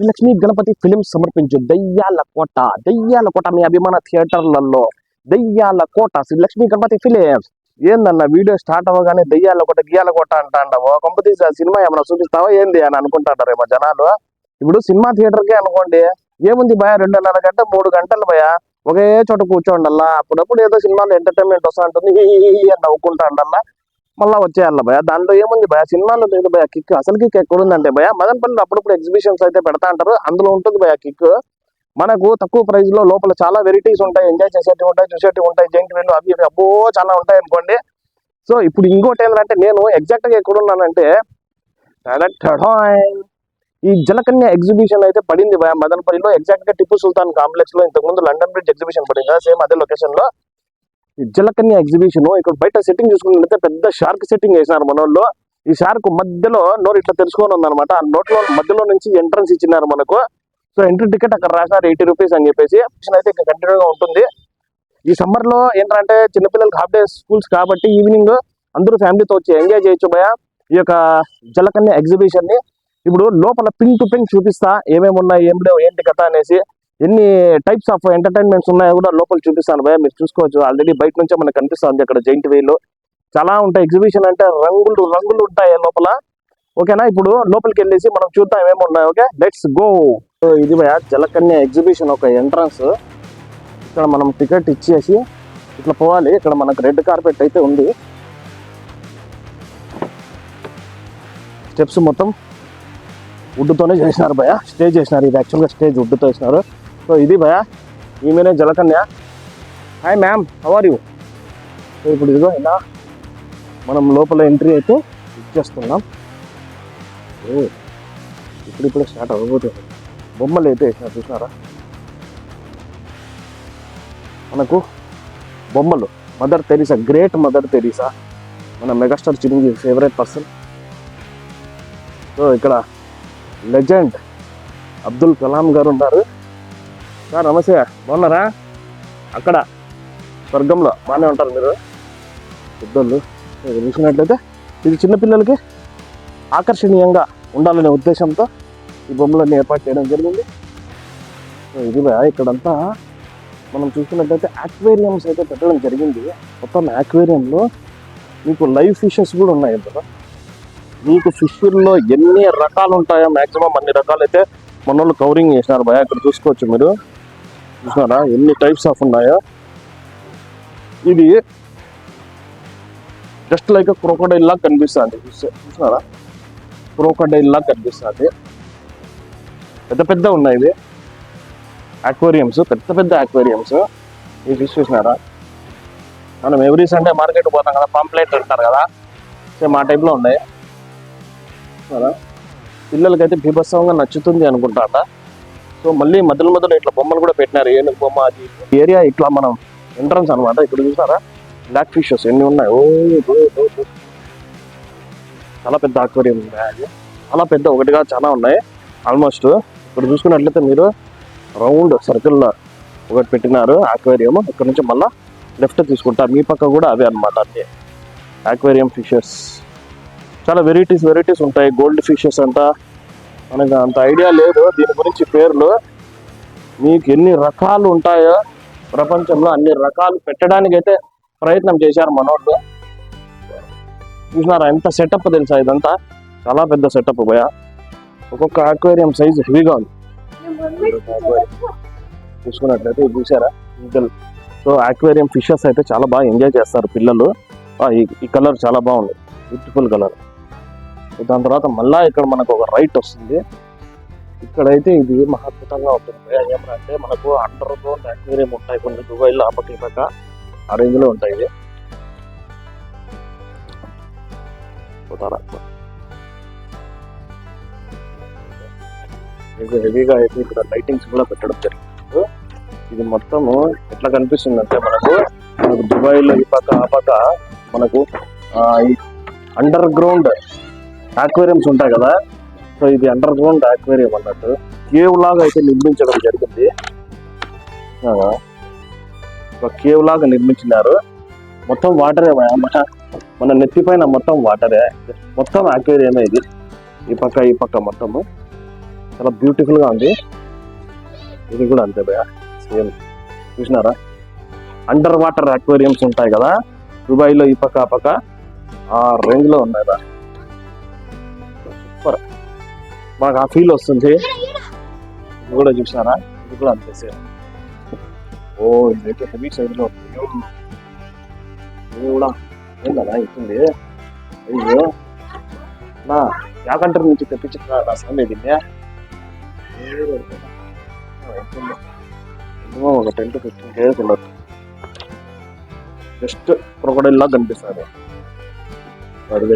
Srilakshmi Ganapati film సమర్పించు. దయ్యాల కోట దయ్యాల కోట మీ అభిమాన థియేటర్లలో. దయ్యాల కోట శ్రీలక్ష్మి గణపతి ఫిలిమ్స్ ఏందన్న వీడియో స్టార్ట్ అవ్వగానే దయ్యాల కోట గియ్యాల కోట అంటాండవు. కంపతీస్ సినిమా ఏమైనా చూపిస్తావా ఏంది అని అనుకుంటాడారేమో జనాలు. ఇప్పుడు సినిమా థియేటర్కే అనుకోండి. ఏముంది భయ? రెండున్నర గంట మూడు గంటలు భయ. ఒకే చోట కూర్చోండల్లా. అప్పుడప్పుడు ఏదో సినిమాలో ఎంటర్టైన్మెంట్ వస్తా ఉంటుంది. అని నవ్వుకుంటా ఉండల్లా మళ్ళీ వచ్చేయాల భయ దాంట్లో ఏముంది భయ సినిమాలో లేదు భయ కిక్. అసలు కిక్ ఎక్కడ ఉందంటే భయ మదనపల్లిలో అప్పుడప్పుడు ఎగ్జిబిషన్స్ అయితే పెడతా అంటారు. అందులో ఉంటుంది భయ కిక్. మనకు తక్కువ ప్రైస్లో లోపల చాలా వెరైటీస్ ఉంటాయి. ఎంజాయ్ చేసేటివి ఉంటాయి చూసేటివి ఉంటాయి. జైంట్ వీళ్ళు అవి ఇవి అబ్బో చాలా ఉంటాయి అనుకోండి. సో ఇప్పుడు ఇంకోటి ఏంటంటే నేను ఎగ్జాక్ట్గా ఎక్కడ ఉన్నానంటే ఈ జలకన్య ఎగ్జిబిషన్ అయితే పడింది భయ మదనపల్లిలో ఎగ్జాక్ట్గా టిప్పు సుల్తాన్ కాంప్లెక్స్లో ఇంతకు ముందు లండన్ బ్రిడ్జ్ ఎగ్జిబిషన్ పడింది సేమ్ అదే లొకేషన్లో. జలకన్య ఎగ్జిబిషన్ ఇక్కడ బయట సెట్టింగ్ చూసుకున్నట్లయితే పెద్ద షార్క్ సెట్టింగ్ వేసినారు మన ఈ షార్క్ మధ్యలో నోరు ఇట్లా తెరుచుకొని ఉందనమాట ఆ నోట్లో మధ్యలో నుంచి ఎంట్రన్స్ ఇచ్చినారు మనకు. సో ఎంట్రీ టికెట్ అక్కడ రాశారు ఎయిటీ రూపీస్ అని చెప్పేసి. అయితే ఇంకా కంటిన్యూగా ఉంటుంది. ఈ సమ్మర్లో ఏంటంటే చిన్నపిల్లలకి హాఫ్ డే స్కూల్స్ కాబట్టి ఈవినింగ్ అందరూ ఫ్యామిలీతో వచ్చి ఎంజాయ్ చేయొచ్చు భయ ఈ యొక్క జలకన్య ఎగ్జిబిషన్ని ఇప్పుడు లోపల పిన్ టు పిన్ చూపిస్తా. ఏమేమి ఉన్నాయి ఏం లేవు ఏంటి కథ అనేసి. ఎన్ని టైప్స్ ఆఫ్ ఎంటర్టైన్మెంట్స్ ఉన్నాయో కూడా లోపల చూపిస్తాను భయ మీరు చూసుకోవచ్చు. ఆల్రెడీ బయట నుంచే మనకు కనిపిస్తుంది అక్కడ జైంట్ వేలు చాలా ఉంటాయి. ఎగ్జిబిషన్ అంటే రంగులు రంగులు ఉంటాయి లోపల. ఓకేనా? ఇప్పుడు లోపలికి వెళ్ళేసి మనం చూద్దాం ఏమేమి ఓకే? లెట్స్ గో ఇది భయ జలకన్య ఎగ్జిబిషన్ ఒక ఎంట్రన్స్ ఇక్కడ మనం టికెట్ ఇచ్చేసి ఇట్లా పోవాలి. ఇక్కడ మనకు రెడ్ కార్పెట్ అయితే ఉంది. స్టెప్స్ మొత్తం వుడ్తోనే చేసినారు భయ స్టే చేసినారు. ఇది యాక్చువల్గా స్టేజ్ వుడ్తో వేసినారు సో ఇది భయ. ఈమెనే జలకన్య. Hi ma'am how are you so ఇప్పుడు ఇదిగో ఇలా మనం లోపల ఎంట్రీ అయితే ఇచ్చేస్తున్నాం ఓ ఇప్పుడు ఇప్పుడు స్టార్ట్ అవ్వబోతుంది. బొమ్మలు అయితే వేసినారు చూసినారా? మనకు బొమ్మలు. Mother Teresa great mother Teresa మన megastar Chiranjeevi favourite person so ఇక్కడ లెజెండ్ అబ్దుల్ కలాం గారు ఉన్నారు. సార్ నమస్తే. బాగున్నారా? అక్కడ స్వర్గంలో. బాగానే ఉంటారు మీరు. పెద్దోళ్ళు. మీరు చూసినట్లయితే ఇది చిన్నపిల్లలకి ఆకర్షణీయంగా ఉండాలనే ఉద్దేశంతో ఈ బొమ్మలన్నీ ఏర్పాటు చేయడం జరిగింది. ఇది ఇక్కడంతా మనం చూసుకున్నట్లయితే ఆక్వేరియంస్ అయితే పెట్టడం జరిగింది. మొత్తం ఆక్వేరియంలో మీకు లైవ్ ఫిషెస్ కూడా ఉన్నాయి ఇందులో. మీకు ఫిష్లో ఎన్ని రకాలు ఉంటాయో మ్యాక్సిమం అన్ని రకాలు అయితే మన వాళ్ళు కవరింగ్ చేసినారు భయ ఇక్కడ చూసుకోవచ్చు మీరు. చూసినారా ఎన్ని టైప్స్ ఆఫ్ ఉన్నాయో? ఇది జస్ట్ లైక్ క్రోకోడైల్ లాగా కనిపిస్తుంది. చూసినారా క్రోకడైల్ లాగా కనిపిస్తుంది. పెద్ద పెద్ద ఉన్నాయి ఇవి. అక్వేరియమ్స్ పెద్ద పెద్ద అక్వేరియమ్స్ ఈ ఫిష్ చూసినారా మనం ఎవ్రీ సండే మార్కెట్ పోతాం కదా పాంప్లెట్ అంటారు కదా. సేమ్ ఆ టైప్లో ఉన్నాయి. చూసినారా పిల్లలకైతే బీభత్సవంగా నచ్చుతుంది అనుకుంటా సో మళ్ళీ మధ్యలో మధ్యలో ఇట్లా బొమ్మలు కూడా పెట్టినారు. ఏనుగు బొమ్మ అది ఏరియా ఇట్లా మనం ఎంట్రన్స్ అనమాట ఇక్కడ చూసారా? బ్లాక్ ఫిషెస్ ఎన్ని ఉన్నాయి? ఓ చాలా పెద్ద ఆక్వేరియం ఉంది అది. చాలా పెద్ద ఒకటిగా చాలా ఉన్నాయి. ఆల్మోస్ట్ ఇప్పుడు చూసుకున్నట్లయితే మీరు రౌండ్ సర్కిల్లో ఒకటి పెట్టినారు ఆక్వేరియం. ఇక్కడ నుంచి మళ్ళా లెఫ్ట్ తీసుకుంటా. మీ పక్క కూడా అవే అనమాట అన్నీ. ఆక్వేరియం ఫిషెస్ చాలా వెరైటీస్ వెరైటీస్ ఉంటాయి. గోల్డ్ ఫిషెస్ అంతా మనకు అంత ఐడియా లేదు. దీని గురించి పేర్లు మీకు ఎన్ని రకాలు ఉంటాయో ప్రపంచంలో అన్ని రకాలు పెట్టడానికి అయితే ప్రయత్నం చేశారు మనోళ్ళు. చూసినారా ఎంత సెటప్ తెలుసా ఇదంతా? చాలా పెద్ద సెటప్ భయ ఒక్కొక్క ఆక్వేరియం సైజ్ హెవీగా ఉంది. చూసుకున్నట్లయితే ఇది చూసారా? ఈగల్ సో ఆక్వేరియం ఫిషెస్ అయితే చాలా బాగా ఎంజాయ్ చేస్తారు పిల్లలు. ఈ- ఈ కలర్ చాలా బాగుంది. బ్యూటిఫుల్ కలర్ దాని తర్వాత మళ్ళా ఇక్కడ మనకు ఒక రైట్ వస్తుంది. ఇక్కడైతే ఇది మహాద్భుతంగా ఉంటుంది. ఏమంటే మనకు అండర్ గ్రౌండ్ అక్వేరియం ఉంటాయి కొన్ని. దుబాయ్లో ఆ? పక్క ఆ రేంజ్లో ఉంటాయి ఇది పోతారా? ఇది హెవీగా అయితే ఇక్కడ లైటింగ్స్ కూడా పెట్టడం జరిగింది. ఇది మొత్తము ఎట్లా కనిపిస్తుందంటే మనకు మనకు దుబాయ్లో ఈ పక్క ఆ పక్క మనకు అండర్ గ్రౌండ్ ఆక్వేరియంస్ ఉంటాయి కదా. సో ఇది అండర్ గ్రౌండ్ ఆక్వేరియం అన్నట్టు. కేవ్ లాగా అయితే నిర్మించడం జరిగింది. ఒక కేవ్ లాగా నిర్మించినారు. మొత్తం వాటరే మన మన నెత్తి పైన మొత్తం వాటరే మొత్తం ఆక్వేరియమే ఇది. ఈ పక్క ఈ పక్క మొత్తము. చాలా బ్యూటిఫుల్గా ఉంది. ఇది కూడా అంతే భయ సేమ్ చూసినారా? అండర్ వాటర్ అక్వేరియంస్ ఉంటాయి కదా. దుబాయ్లో ఈ పక్క ఆ పక్క. ఆ రేంజ్లో ఉన్నాయి ఉన్నాయి మాకు ఆ ఫీల్ వస్తుంది. ఇది కూడా చూసారా? ఇది కూడా అంతే సేమ్ ఓ ఇదైతే హెవీ సైజులో ఉంది. ఇది కూడా ఏందన్నా ఇస్తుంది అయ్యో. నా యాకంటర్ నుంచి తెప్పించిన నా స్వామి దీన్ని ఒక టెన్ టు ఫిఫ్టీన్ కేజెస్ ఉండదు జస్ట్ క్రొకడైల్ లా కనిపిస్తుంది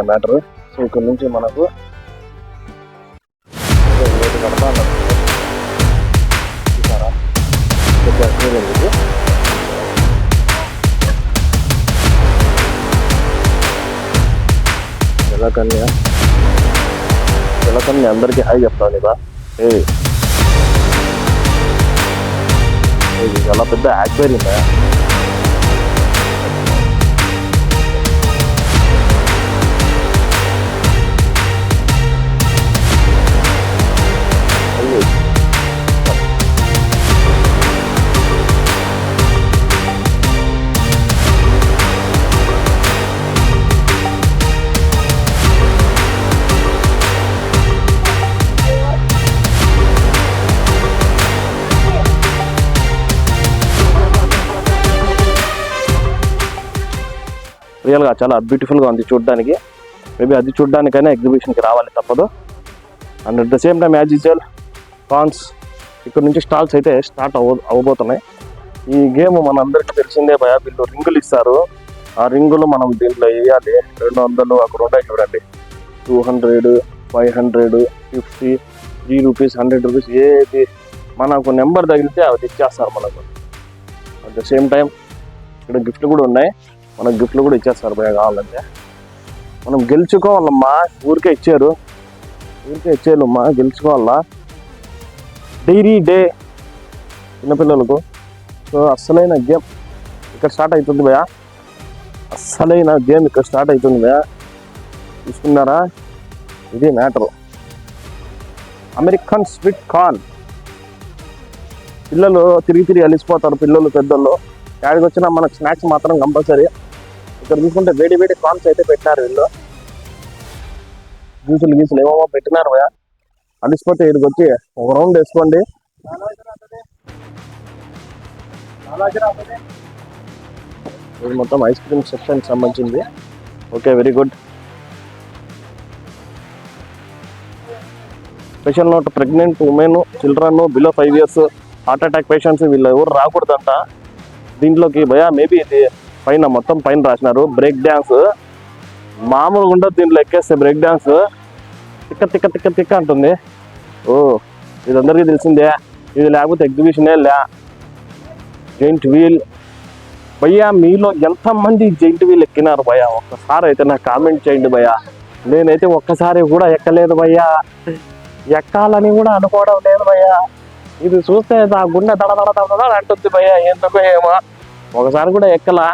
ఆ మ్యాటర్ సో ఇక్కడ నుంచి మనకు జలకన్య జలకన్య అందరికీ హాయ్ చెప్తాను ఇదా ఏ ఇది చాలా పెద్ద యాక్వేరియం రియల్గా చాలా బ్యూటిఫుల్గా ఉంది చూడడానికి. మేబీ అది చూడడానికైనా ఎగ్జిబిషన్కి రావాలి తప్పదు. And at the same time as usual cons ఇక్కడ నుంచి స్టాల్స్ అయితే స్టార్ట్ అవ అవబోతున్నాయి ఈ గేమ్ మనందరికీ తెలిసిందే భయ వీళ్ళు రింగులు ఇస్తారు. ఆ రింగులు మనం దీంట్లో వేయాలి. రెండు వందలు అక్కడ ఉంటాయి చూడండి. Two hundred five hundred fifty three rupees hundred rupees ఏది మనకు నెంబర్ తగిలితే అవి ఇచ్చేస్తారు మనకు. అట్ ద సేమ్ టైం ఇక్కడ గిఫ్ట్లు కూడా ఉన్నాయి. మనకు గిఫ్ట్లు కూడా ఇచ్చేస్తారు భయ కావాలంటే. మనం గెలుచుకోవాలమ్మా ఊరికే ఇచ్చారు. ఊరికే ఇచ్చేయాలమ్మా గెలుచుకోవాలా? డైరీ డే చిన్నపిల్లలకు. సో అస్సలైన గేమ్ ఇక్కడ స్టార్ట్ అవుతుంది భయ అస్సలైన గేమ్ ఇక్కడ స్టార్ట్ అవుతుంది భయ చూసుకున్నారా? ఇది మ్యాటర్. American sweet corn. పిల్లలు తిరిగి తిరిగి అలిసిపోతారు పిల్లలు పెద్దలు ఎక్కడికి వచ్చినా మనకు స్నాక్స్ మాత్రం కంపల్సరీ. ఇక్కడ చూసుకుంటే వేడి వేడి కార్న్స్ అయితే పెట్టినారు వీళ్ళు. జ్యూసులు గీసులు ఏమో పెట్టినారు భయ అలిసిపోతే ఇక్కడికి వచ్చి ఒక రౌండ్ వేసుకోండి. ఇది మొత్తం ఐస్ క్రీమ్ సెక్షన్ సంబంధించింది. Okay very good. Special note pregnant women children below five years heart attack patients వీళ్ళు ఎవరు రాకూడదంట. దీంట్లోకి భయా మేబీ ఇది పైన మొత్తం పైన రాసినారు. బ్రేక్ డ్యాన్స్ మామూలుగా ఉండదు దీంట్లో ఎక్కేస్తే బ్రేక్ డ్యాన్స్ తిక్క తిక్క తిక్క తిక్క అంటుంది. ఓ ఇది అందరికీ తెలిసిందే. ఇది లేకపోతే ఎగ్జిబిషనే లే. జైంట్ వీల్ భయ్యా మీలో ఎంతమంది జైంట్ వీల్ ఎక్కినారు భయ్యా? ఒక్కసారి అయితే నాకు కామెంట్ చేయండి భయ్యా. నేనైతే ఒక్కసారి కూడా ఎక్కలేదు భయ్యా. ఎక్కాలని కూడా అనుకోవడం లేదు భయ్యా. ఇది చూస్తే నా గుండె దడ దడ దడ అంటుంది భయ్యా. ఎందుకో ఏమో. ఒకసారి కూడా ఎక్కలా.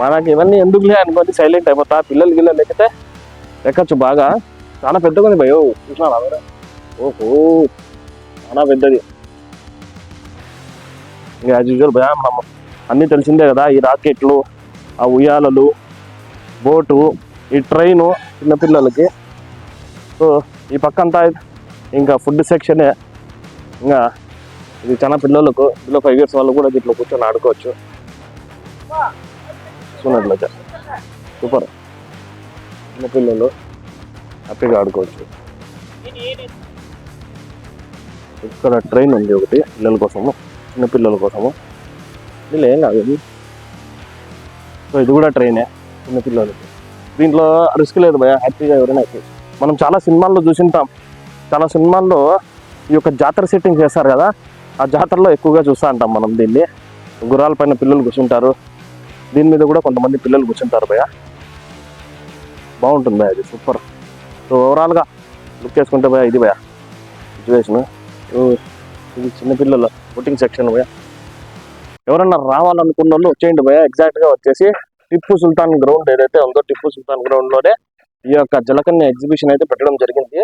మనకి ఇవన్నీ ఎందుకులే అనుకోండి సైలెంట్ అయిపోతా. పిల్లలు గిల్లలు ఎక్కితే ఎక్కచ్చు బాగా. చాలా పెద్దగా ఉంది భయో. చూసినా ఓహో చాలా పెద్దది. ఇంకా యాజ్ యూజువల్ భయ మనం అన్నీ తెలిసిందే కదా ఈ రాకెట్లు ఆ ఉయ్యాలలు బోటు ఈ ట్రైను చిన్నపిల్లలకి సో ఈ పక్క అంతా ఇంకా ఫుడ్ సెక్షనే. ఇంకా ఇది చాలా పిల్లలకు ఇందులో ఫైవ్ ఇయర్స్ వాళ్ళు కూడా దీంట్లో కూర్చొని ఆడుకోవచ్చు. చూసినట్లయితే సూపర్. చిన్నపిల్లలు హ్యాపీగా ఆడుకోవచ్చు. ఇక్కడ ట్రైన్ ఉంది ఒకటి పిల్లల కోసము చిన్నపిల్లల కోసము. వీళ్ళు ఏం కాదు. ఇది సో ఇది కూడా ట్రైనే చిన్నపిల్లలకి దీంట్లో రిస్క్ లేదు భయ హ్యాపీగా ఎవరైనా మనం చాలా సినిమాల్లో చూసింటాం. చాలా సినిమాల్లో ఈ యొక్క జాతర సెట్టింగ్ చేస్తారు కదా ఆ జాతరలో ఎక్కువగా చూస్తూ ఉంటాం మనం దీన్ని. గుర్రాల పైన పిల్లలు కూర్చుంటారు. దీని మీద కూడా కొంతమంది పిల్లలు కూర్చుంటారు భయ బాగుంటుంది భయ అది సూపర్ సో ఓవరాల్గా లుక్ చేసుకుంటే భయ ఇది భయ సిచ్యువేషన్ ఇది చిన్నపిల్లల బోటింగ్ సెక్షన్ భయ ఎవరన్నా రావాలనుకున్న వాళ్ళు వచ్చేయండి భయ ఎగ్జాక్ట్గా వచ్చేసి టిప్పు సుల్తాన్ గ్రౌండ్ ఏదైతే ఉందో టిప్పు సుల్తాన్ గ్రౌండ్లోనే ఈ యొక్క జలకన్య ఎగ్జిబిషన్ అయితే పెట్టడం జరిగింది.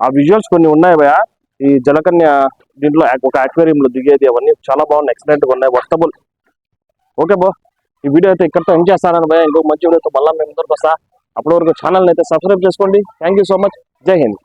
ఆ విజువల్స్ కొన్ని ఉన్నాయి భయ ఈ జలకన్య దీంట్లో ఒక అక్వేరియంలో దిగేది అవన్నీ చాలా బాగున్నాయి ఎక్సలెంట్గా ఉన్నాయి. వర్తబుల్ ఓకే బో ఈ వీడియో అయితే ఇక్కడితో ఎండ్ చేస్తానని భయ. ఇంకో మంచి వీడియోతో మళ్ళీ మేము ముందరకు వస్తా. అప్పటి వరకు ఛానల్ని అయితే సబ్స్క్రైబ్ చేసుకోండి. థ్యాంక్ యూ సో మచ్ జై హింద్.